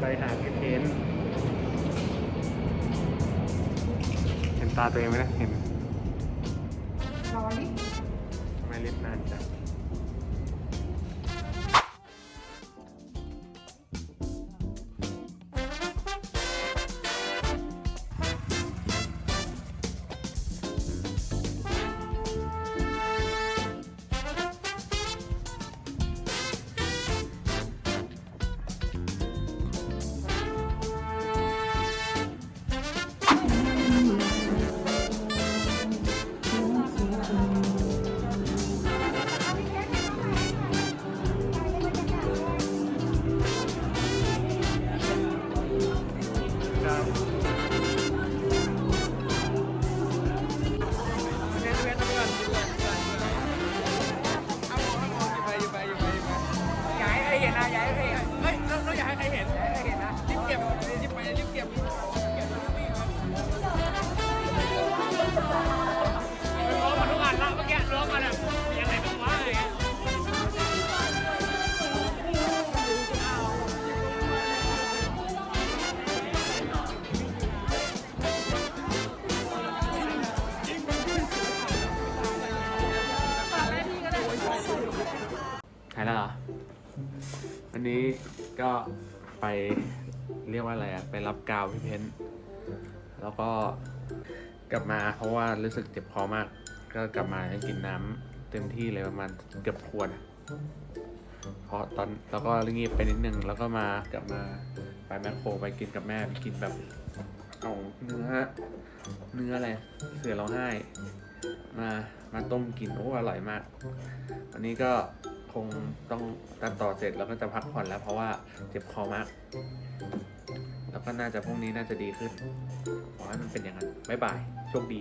หาพี่เพนเห็นตาตัวเองไหมนะเห็นรอลิฟต์ทำไมลิฟต์นานจังายแล้วเหรอวันนี้ก็ไปเรียกว่าอะไรอะไปรับกาวพี่เพนแล้วก็กลับมาเพราะว่ารู้สึกเจ็บคอมาก ก็กลับมากินน้ำเต็มที่เลยประมาณเกือบขวดอะเพราะตอนแล้วก็รีบไปนิดนึงแล้วก็มากลับมาไปแมคโครไปกินกับแม่ไปกินแบบเอาเนื้อ เนื้ออะไรเสือร้องไห้ มามาต้มกินโอ้อร่อยมาก วันนี้ก็ คงต้องตัดต่อเสร็จแล้วก็จะพักผ่อนแล้วเพราะว่าเจ็บคอมาก แล้วก็น่าจะพรุ่งนี้น่าจะดีขึ้นขอให้มันเป็นอย่างนั้นบ๊ายบายโชคดี